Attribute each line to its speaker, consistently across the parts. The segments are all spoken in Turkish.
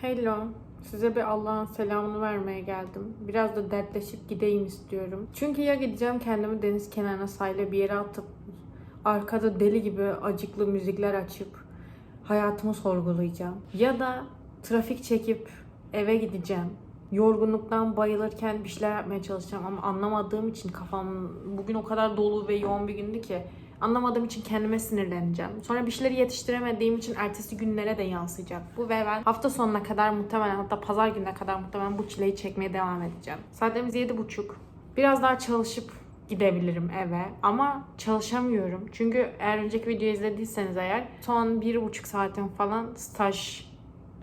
Speaker 1: Hello. Size bir Allah'ın selamını vermeye geldim. Biraz da dertleşip gideyim istiyorum. Çünkü ya gideceğim kendimi deniz kenarına sahile bir yere atıp arkada deli gibi acıklı müzikler açıp hayatımı sorgulayacağım. Ya da trafik çekip eve gideceğim. Yorgunluktan bayılırken bir şeyler yapmaya çalışacağım ama anlamadığım için kafam bugün o kadar dolu ve yoğun bir gündü ki anlamadığım için kendime sinirleneceğim. Sonra bir şeyleri yetiştiremediğim için ertesi günlere de yansıyacak bu ve ben hafta sonuna kadar muhtemelen hatta pazar gününe kadar muhtemelen bu çileyi çekmeye devam edeceğim. Yedi buçuk. Biraz daha çalışıp gidebilirim eve ama çalışamıyorum. Çünkü eğer önceki videoyu izlediyseniz eğer son bir buçuk saatim falan staj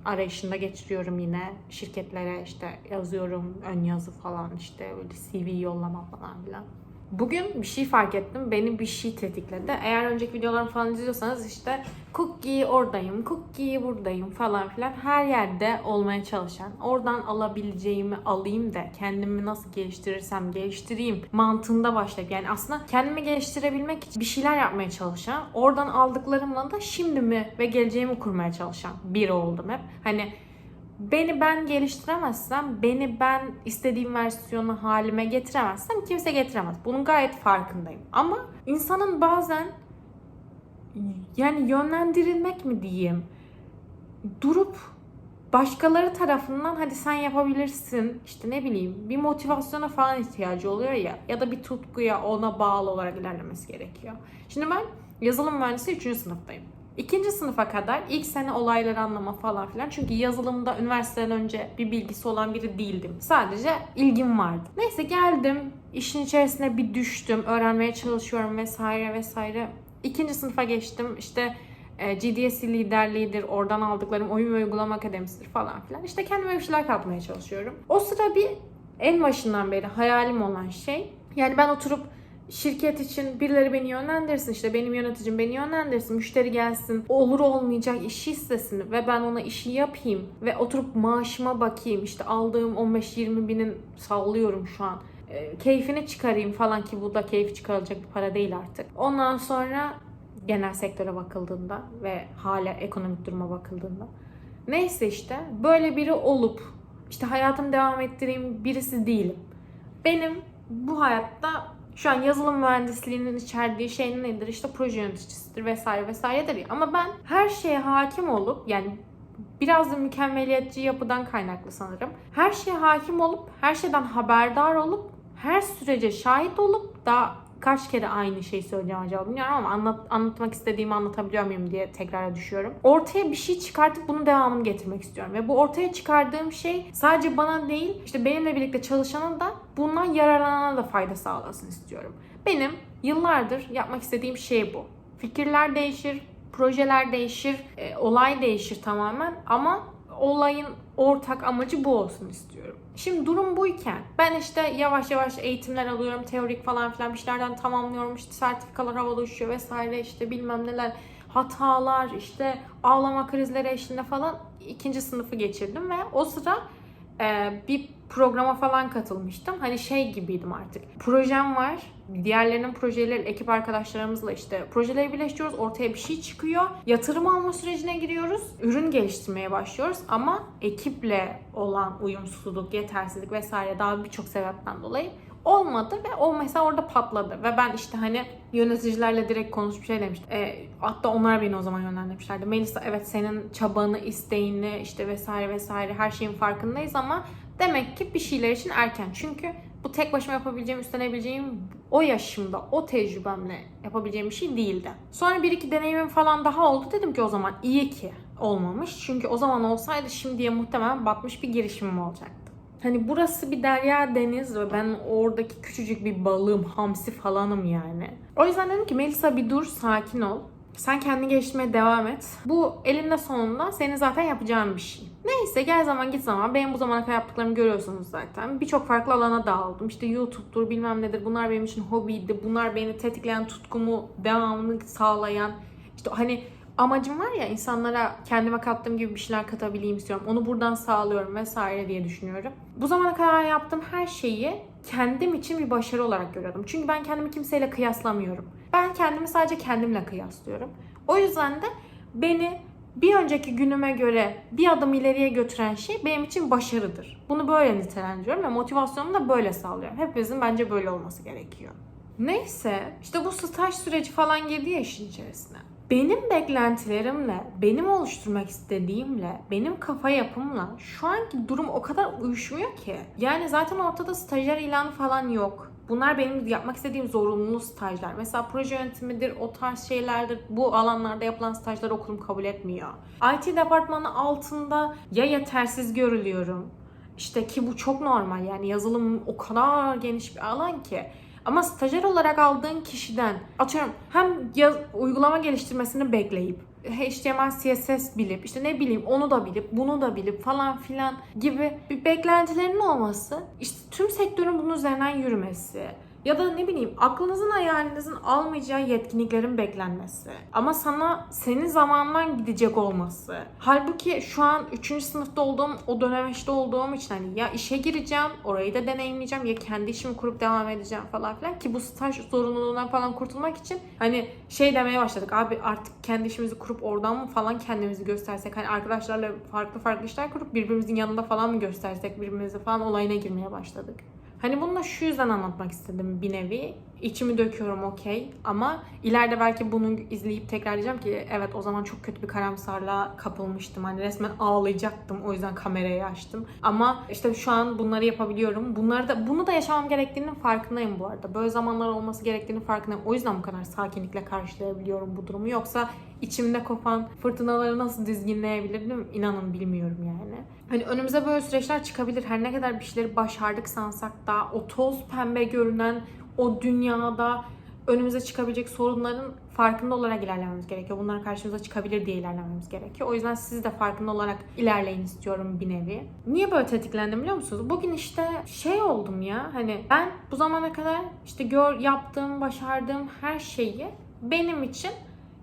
Speaker 1: arayışında geçiriyorum yine. Şirketlere işte yazıyorum ön yazı falan işte böyle CV yollama falan filan. Bugün bir şey fark ettim. Beni bir şey tetikledi. Eğer önceki videolarımı falan izliyorsanız işte cookie oradayım, cookie buradayım falan filan her yerde olmaya çalışan, oradan alabileceğimi alayım da kendimi nasıl geliştirirsem geliştireyim mantığında başlayıp yani aslında kendimi geliştirebilmek için bir şeyler yapmaya çalışan, oradan aldıklarımla da şimdimi ve geleceğimi kurmaya çalışan biri oldum hep. Hani beni ben geliştiremezsem, beni ben istediğim versiyonu halime getiremezsem kimse getiremez. Bunun gayet farkındayım. Ama insanın bazen yani yönlendirilmek mi diyeyim, durup başkaları tarafından hadi sen yapabilirsin işte ne bileyim bir motivasyona falan ihtiyacı oluyor ya ya da bir tutkuya ona bağlı olarak ilerlemesi gerekiyor. Şimdi ben yazılım mühendisi 3. sınıftayım. İkinci sınıfa kadar ilk sene olayları anlama falan filan. Çünkü yazılımda üniversiteden önce bir bilgisi olan biri değildim. Sadece ilgim vardı. Neyse geldim. işin içerisine bir düştüm. Öğrenmeye çalışıyorum vesaire vesaire. İkinci sınıfa geçtim. İşte e, GDS liderliğidir, oradan aldıklarım oyun ve uygulama akademisidir falan filan. İşte kendime bir şeyler katmaya çalışıyorum. O sıra bir en başından beri hayalim olan şey yani ben oturup şirket için birileri beni yönlendirsin işte benim yöneticim beni yönlendirsin müşteri gelsin olur olmayacak işi istesin ve ben ona işi yapayım ve oturup maaşıma bakayım işte aldığım 15-20 binin sallıyorum şu an e, keyfini çıkarayım falan ki bu da keyif çıkarılacak bir para değil artık. Ondan sonra genel sektöre bakıldığında ve hala ekonomik duruma bakıldığında neyse işte böyle biri olup işte hayatımı devam ettireyim birisi değilim. Benim bu hayatta şu an yazılım mühendisliğinin içerdiği şey nedir? İşte proje yöneticisidir vesaire vesairedir. Ama ben her şeye hakim olup yani biraz da mükemmeliyetçi yapıdan kaynaklı sanırım. Her şeye hakim olup, her şeyden haberdar olup, her sürece şahit olup da kaç kere aynı şeyi söyleyeceğim acaba bilmiyorum ama anlat, anlatmak istediğimi anlatabiliyor muyum diye tekrar düşüyorum. Ortaya bir şey çıkartıp bunun devamını getirmek istiyorum. Ve bu ortaya çıkardığım şey sadece bana değil işte benimle birlikte çalışana da bundan yararlanana da fayda sağlasın istiyorum. Benim yıllardır yapmak istediğim şey bu. Fikirler değişir, projeler değişir, e, olay değişir tamamen ama olayın ortak amacı bu olsun istiyorum. Şimdi durum buyken ben işte yavaş yavaş eğitimler alıyorum, teorik falan filan bir şeylerden tamamlıyorum. İşte sertifikalar havada vesaire işte bilmem neler hatalar işte ağlama krizleri eşliğinde falan ikinci sınıfı geçirdim ve o sıra e, bir programa falan katılmıştım. Hani şey gibiydim artık. Projem var. Diğerlerinin projeleri ekip arkadaşlarımızla işte projeleri birleştiriyoruz. Ortaya bir şey çıkıyor. Yatırım alma sürecine giriyoruz. Ürün geliştirmeye başlıyoruz ama ekiple olan uyumsuzluk, yetersizlik vesaire daha birçok sebepten dolayı olmadı ve o mesela orada patladı ve ben işte hani yöneticilerle direkt konuşup şey demiştim. E, hatta onlar beni o zaman yönlendirmişlerdi. Melisa evet senin çabanı, isteğini işte vesaire vesaire her şeyin farkındayız ama demek ki bir şeyler için erken. Çünkü bu tek başıma yapabileceğim, üstlenebileceğim o yaşımda, o tecrübemle yapabileceğim bir şey değildi. Sonra bir iki deneyimim falan daha oldu. Dedim ki o zaman iyi ki olmamış. Çünkü o zaman olsaydı şimdiye muhtemelen batmış bir girişimim olacaktı. Hani burası bir derya deniz ve ben oradaki küçücük bir balığım, hamsi falanım yani. O yüzden dedim ki Melisa bir dur, sakin ol. Sen kendini geliştirmeye devam et. Bu elinde sonunda senin zaten yapacağın bir şey. Neyse gel zaman git zaman benim bu zamana kadar yaptıklarımı görüyorsunuz zaten. Birçok farklı alana dağıldım. İşte YouTube'dur bilmem nedir bunlar benim için hobiydi. Bunlar beni tetikleyen tutkumu devamını sağlayan. İşte hani amacım var ya insanlara kendime kattığım gibi bir şeyler katabileyim istiyorum. Onu buradan sağlıyorum vesaire diye düşünüyorum. Bu zamana kadar yaptığım her şeyi kendim için bir başarı olarak görüyordum. Çünkü ben kendimi kimseyle kıyaslamıyorum. Ben kendimi sadece kendimle kıyaslıyorum. O yüzden de beni bir önceki günüme göre bir adım ileriye götüren şey benim için başarıdır. Bunu böyle nitelendiriyorum ve motivasyonumu da böyle sağlıyorum. Hepimizin bence böyle olması gerekiyor. Neyse işte bu staj süreci falan girdi ya işin içerisine. Benim beklentilerimle, benim oluşturmak istediğimle, benim kafa yapımla şu anki durum o kadar uyuşmuyor ki. Yani zaten ortada stajyer ilanı falan yok. Bunlar benim yapmak istediğim zorunlu stajlar. Mesela proje yönetimidir, o tarz şeylerdir. Bu alanlarda yapılan stajları okulum kabul etmiyor. IT departmanı altında ya yetersiz görülüyorum. İşte ki bu çok normal yani yazılım o kadar geniş bir alan ki. Ama stajyer olarak aldığın kişiden atıyorum hem yaz, uygulama geliştirmesini bekleyip HTML, CSS bilip işte ne bileyim onu da bilip bunu da bilip falan filan gibi bir beklentilerin olması işte tüm sektörün bunun üzerinden yürümesi ya da ne bileyim aklınızın hayalinizin almayacağı yetkinliklerin beklenmesi. Ama sana senin zamandan gidecek olması. Halbuki şu an 3. sınıfta olduğum o dönemeçte olduğum için hani ya işe gireceğim, orayı da deneyimleyeceğim ya kendi işimi kurup devam edeceğim falan filan ki bu staj zorunluluğundan falan kurtulmak için hani şey demeye başladık abi artık kendi işimizi kurup oradan mı falan kendimizi göstersek hani arkadaşlarla farklı farklı işler kurup birbirimizin yanında falan mı göstersek birbirimize falan olayına girmeye başladık. Hani bunu da şu yüzden anlatmak istedim bir nevi. İçimi döküyorum okey ama ileride belki bunu izleyip tekrarlayacağım ki evet o zaman çok kötü bir karamsarlığa kapılmıştım. Hani resmen ağlayacaktım o yüzden kamerayı açtım. Ama işte şu an bunları yapabiliyorum. Bunları da bunu da yaşamam gerektiğinin farkındayım bu arada. Böyle zamanlar olması gerektiğinin farkındayım. O yüzden bu kadar sakinlikle karşılayabiliyorum bu durumu. Yoksa içimde kopan fırtınaları nasıl dizginleyebilirdim inanın bilmiyorum yani. Hani önümüze böyle süreçler çıkabilir. Her ne kadar bir şeyleri başardık sansak da o toz pembe görünen o dünyada önümüze çıkabilecek sorunların farkında olarak ilerlememiz gerekiyor. Bunlar karşımıza çıkabilir diye ilerlememiz gerekiyor. O yüzden siz de farkında olarak ilerleyin istiyorum bir nevi. Niye böyle tetiklendim biliyor musunuz? Bugün işte şey oldum ya hani ben bu zamana kadar işte gör yaptığım, başardığım her şeyi benim için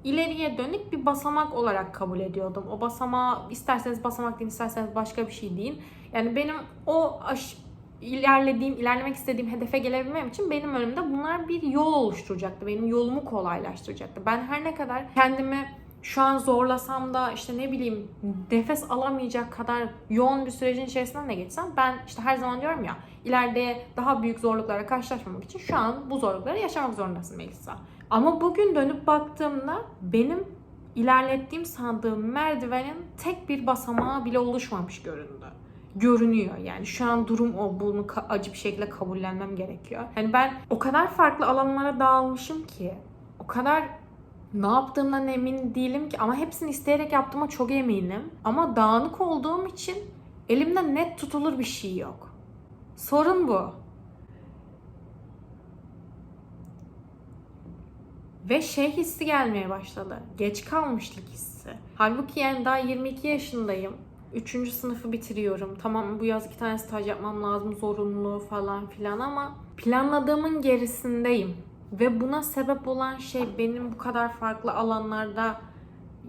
Speaker 1: ileriye dönük bir basamak olarak kabul ediyordum. O basamağı isterseniz basamak deyin, isterseniz başka bir şey deyin. Yani benim o aş ilerlediğim, ilerlemek istediğim hedefe gelebilmem için benim önümde bunlar bir yol oluşturacaktı. Benim yolumu kolaylaştıracaktı. Ben her ne kadar kendimi şu an zorlasam da işte ne bileyim nefes alamayacak kadar yoğun bir sürecin içerisinden de geçsem ben işte her zaman diyorum ya ileride daha büyük zorluklara karşılaşmamak için şu an bu zorlukları yaşamak zorundasın Melisa. Ama bugün dönüp baktığımda benim ilerlettiğim sandığım merdivenin tek bir basamağı bile oluşmamış göründü görünüyor. Yani şu an durum o. Bunu acı bir şekilde kabullenmem gerekiyor. Yani ben o kadar farklı alanlara dağılmışım ki o kadar ne yaptığımdan emin değilim ki ama hepsini isteyerek yaptığıma çok eminim. Ama dağınık olduğum için elimde net tutulur bir şey yok. Sorun bu. Ve şey hissi gelmeye başladı. Geç kalmışlık hissi. Halbuki yani daha 22 yaşındayım. Üçüncü sınıfı bitiriyorum. Tamam bu yaz iki tane staj yapmam lazım zorunlu falan filan ama planladığımın gerisindeyim. Ve buna sebep olan şey benim bu kadar farklı alanlarda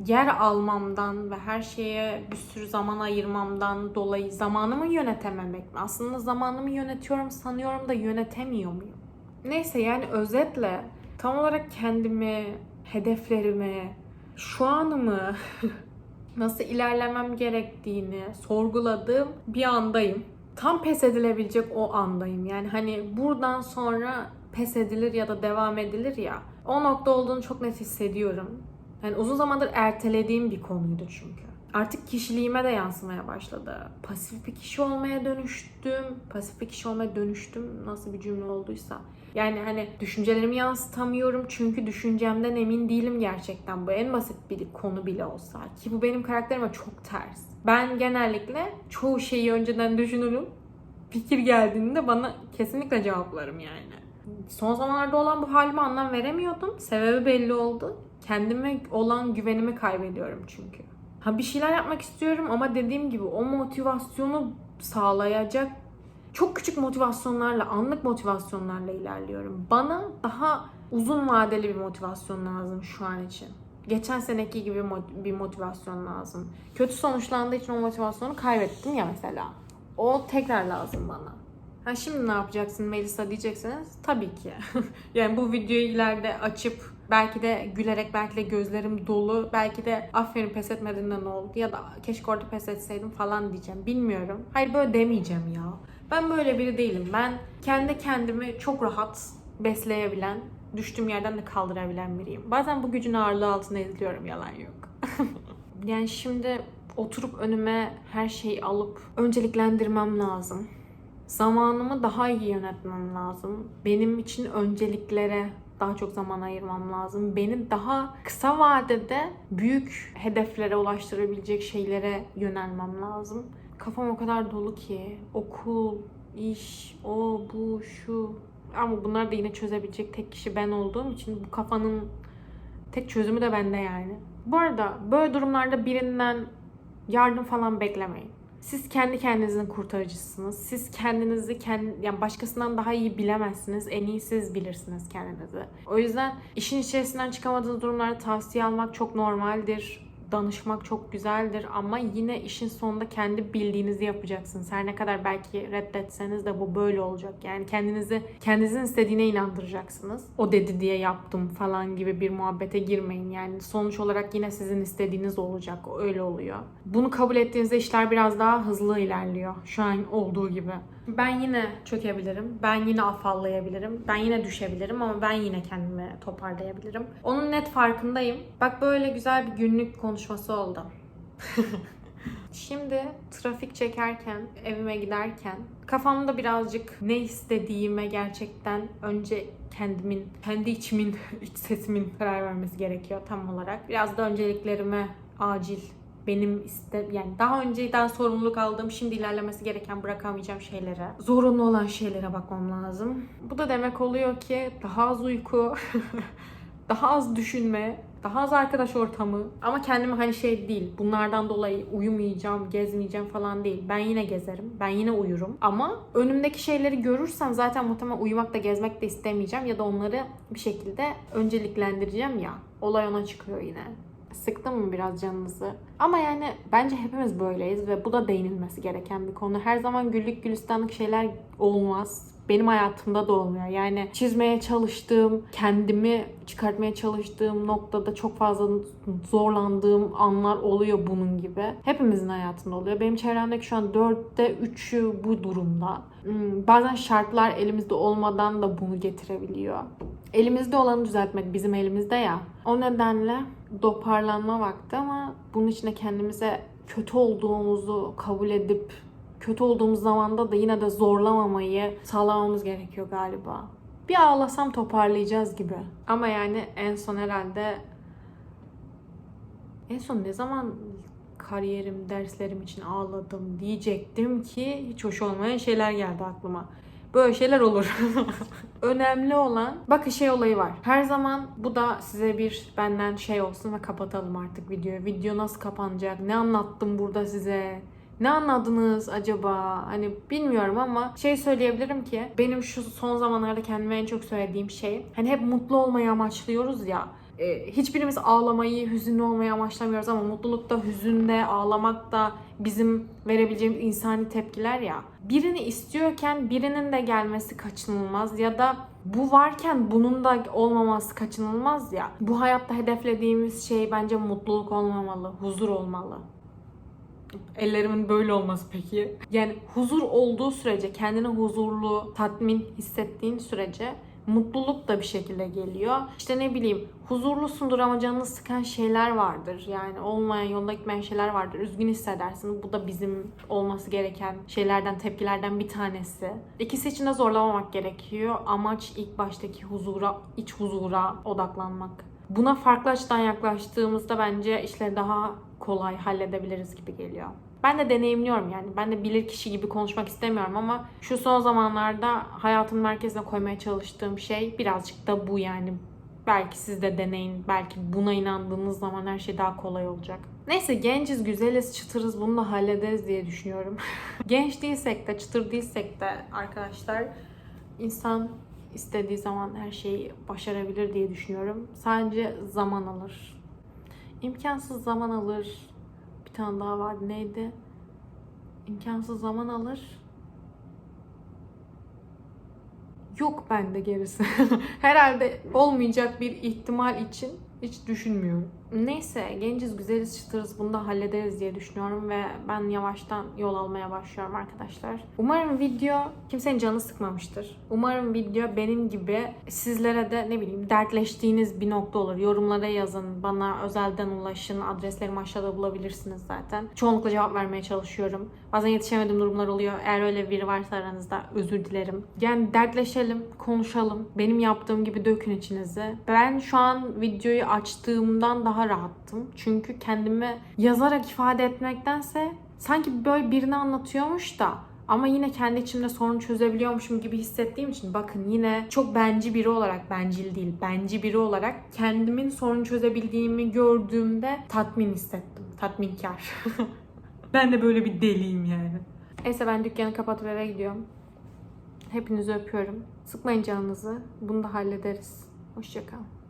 Speaker 1: yer almamdan ve her şeye bir sürü zaman ayırmamdan dolayı zamanımı yönetememek mi? Aslında zamanımı yönetiyorum sanıyorum da yönetemiyor muyum? Neyse yani özetle tam olarak kendimi, hedeflerimi, şu anımı nasıl ilerlemem gerektiğini sorguladığım bir andayım. Tam pes edilebilecek o andayım. Yani hani buradan sonra pes edilir ya da devam edilir ya. O nokta olduğunu çok net hissediyorum. Yani uzun zamandır ertelediğim bir konuydu çünkü. Artık kişiliğime de yansımaya başladı. Pasif bir kişi olmaya dönüştüm. Pasif bir kişi olmaya dönüştüm. Nasıl bir cümle olduysa. Yani hani düşüncelerimi yansıtamıyorum çünkü düşüncemden emin değilim gerçekten. Bu en basit bir konu bile olsa. Ki bu benim karakterime çok ters. Ben genellikle çoğu şeyi önceden düşünürüm. Fikir geldiğinde bana kesinlikle cevaplarım yani. Son zamanlarda olan bu halime anlam veremiyordum. Sebebi belli oldu. Kendime olan güvenimi kaybediyorum çünkü. Ha bir şeyler yapmak istiyorum ama dediğim gibi o motivasyonu sağlayacak çok küçük motivasyonlarla, anlık motivasyonlarla ilerliyorum. Bana daha uzun vadeli bir motivasyon lazım şu an için. Geçen seneki gibi bir motivasyon lazım. Kötü sonuçlandığı için o motivasyonu kaybettim ya mesela. O tekrar lazım bana. Ha şimdi ne yapacaksın Melisa diyeceksiniz. Tabii ki. yani bu videoyu ileride açıp Belki de gülerek, belki de gözlerim dolu, belki de aferin pes etmediğinde ne oldu ya da keşke orada pes etseydim falan diyeceğim. Bilmiyorum. Hayır böyle demeyeceğim ya. Ben böyle biri değilim. Ben kendi kendimi çok rahat besleyebilen, düştüğüm yerden de kaldırabilen biriyim. Bazen bu gücün ağırlığı altında eziliyorum yalan yok. yani şimdi oturup önüme her şeyi alıp önceliklendirmem lazım. Zamanımı daha iyi yönetmem lazım. Benim için önceliklere daha çok zaman ayırmam lazım. Beni daha kısa vadede büyük hedeflere ulaştırabilecek şeylere yönelmem lazım. Kafam o kadar dolu ki okul, iş, o, bu, şu. Ama bunları da yine çözebilecek tek kişi ben olduğum için bu kafanın tek çözümü de bende yani. Bu arada böyle durumlarda birinden yardım falan beklemeyin. Siz kendi kendinizin kurtarıcısınız. Siz kendinizi kendi, yani başkasından daha iyi bilemezsiniz. En iyi siz bilirsiniz kendinizi. O yüzden işin içerisinden çıkamadığınız durumlarda tavsiye almak çok normaldir. Danışmak çok güzeldir ama yine işin sonunda kendi bildiğinizi yapacaksınız. Her ne kadar belki reddetseniz de bu böyle olacak. Yani kendinizi kendinizin istediğine inandıracaksınız. O dedi diye yaptım falan gibi bir muhabbete girmeyin. Yani sonuç olarak yine sizin istediğiniz olacak. Öyle oluyor. Bunu kabul ettiğinizde işler biraz daha hızlı ilerliyor. Şu an olduğu gibi. Ben yine çökebilirim. Ben yine afallayabilirim. Ben yine düşebilirim ama ben yine kendimi toparlayabilirim. Onun net farkındayım. Bak böyle güzel bir günlük konuşması oldu. Şimdi trafik çekerken, evime giderken kafamda birazcık ne istediğime gerçekten önce kendimin, kendi içimin, iç sesimin karar vermesi gerekiyor tam olarak. Biraz da önceliklerime acil benim iste yani daha önceden sorumluluk aldığım şimdi ilerlemesi gereken bırakamayacağım şeylere zorunlu olan şeylere bakmam lazım. Bu da demek oluyor ki daha az uyku, daha az düşünme, daha az arkadaş ortamı ama kendime hani şey değil bunlardan dolayı uyumayacağım, gezmeyeceğim falan değil. Ben yine gezerim, ben yine uyurum ama önümdeki şeyleri görürsem zaten muhtemelen uyumak da gezmek de istemeyeceğim ya da onları bir şekilde önceliklendireceğim ya. Olay ona çıkıyor yine. Sıktım mı biraz canınızı? Ama yani bence hepimiz böyleyiz ve bu da değinilmesi gereken bir konu. Her zaman güllük gülistanlık şeyler olmaz. Benim hayatımda da olmuyor. Yani çizmeye çalıştığım, kendimi çıkartmaya çalıştığım noktada çok fazla zorlandığım anlar oluyor bunun gibi. Hepimizin hayatında oluyor. Benim çevremdeki şu an dörtte üçü bu durumda. Hmm, Bazen şartlar elimizde olmadan da bunu getirebiliyor. Elimizde olanı düzeltmek bizim elimizde ya. O nedenle toparlanma vakti ama bunun için de kendimize kötü olduğumuzu kabul edip kötü olduğumuz zamanda da yine de zorlamamayı sağlamamız gerekiyor galiba. Bir ağlasam toparlayacağız gibi. Ama yani en son herhalde en son ne zaman kariyerim, derslerim için ağladım diyecektim ki hiç hoş olmayan şeyler geldi aklıma. Böyle şeyler olur. Önemli olan bakın şey olayı var. Her zaman bu da size bir benden şey olsun ve kapatalım artık videoyu. Video nasıl kapanacak? Ne anlattım burada size? Ne anladınız acaba? Hani bilmiyorum ama şey söyleyebilirim ki benim şu son zamanlarda kendime en çok söylediğim şey hani hep mutlu olmayı amaçlıyoruz ya. E, hiçbirimiz ağlamayı, hüzünlü olmayı amaçlamıyoruz ama mutlulukta, hüzünde, ağlamak da bizim verebileceğimiz insani tepkiler ya. Birini istiyorken birinin de gelmesi kaçınılmaz ya da bu varken bunun da olmaması kaçınılmaz ya. Bu hayatta hedeflediğimiz şey bence mutluluk olmamalı, huzur olmalı. Ellerimin böyle olması peki. Yani huzur olduğu sürece, kendini huzurlu, tatmin hissettiğin sürece mutluluk da bir şekilde geliyor. İşte ne bileyim huzurlusundur ama canını sıkan şeyler vardır. Yani olmayan yolda gitmeyen şeyler vardır. Üzgün hissedersin. Bu da bizim olması gereken şeylerden, tepkilerden bir tanesi. İkisi için de zorlamamak gerekiyor. Amaç ilk baştaki huzura, iç huzura odaklanmak. Buna farklı açıdan yaklaştığımızda bence işleri daha kolay halledebiliriz gibi geliyor. Ben de deneyimliyorum yani. Ben de bilir kişi gibi konuşmak istemiyorum ama şu son zamanlarda hayatın merkezine koymaya çalıştığım şey birazcık da bu yani. Belki siz de deneyin. Belki buna inandığınız zaman her şey daha kolay olacak. Neyse genciz, güzeliz, çıtırız bunu da hallederiz diye düşünüyorum. Genç değilsek de, çıtır değilsek de arkadaşlar insan istediği zaman her şeyi başarabilir diye düşünüyorum. Sadece zaman alır. İmkansız zaman alır. Bir tane daha vardı neydi? İmkansız zaman alır. Yok bende gerisi. Herhalde olmayacak bir ihtimal için hiç düşünmüyorum. Neyse genciz güzeliz çıtırız bunu da hallederiz diye düşünüyorum ve ben yavaştan yol almaya başlıyorum arkadaşlar. Umarım video kimsenin canı sıkmamıştır. Umarım video benim gibi sizlere de ne bileyim dertleştiğiniz bir nokta olur. Yorumlara yazın, bana özelden ulaşın. Adreslerimi aşağıda bulabilirsiniz zaten. Çoğunlukla cevap vermeye çalışıyorum. Bazen yetişemediğim durumlar oluyor. Eğer öyle biri varsa aranızda özür dilerim. Yani dertleşelim, konuşalım. Benim yaptığım gibi dökün içinizi. Ben şu an videoyu açtığımdan daha rahattım. Çünkü kendimi yazarak ifade etmektense sanki böyle birini anlatıyormuş da ama yine kendi içimde sorun çözebiliyormuşum gibi hissettiğim için bakın yine çok benci biri olarak bencil değil benci biri olarak kendimin sorun çözebildiğimi gördüğümde tatmin hissettim. Tatminkar. ben de böyle bir deliyim yani. Neyse ben dükkanı kapatıp eve gidiyorum. Hepinizi öpüyorum. Sıkmayın canınızı. Bunu da hallederiz. Hoşçakalın.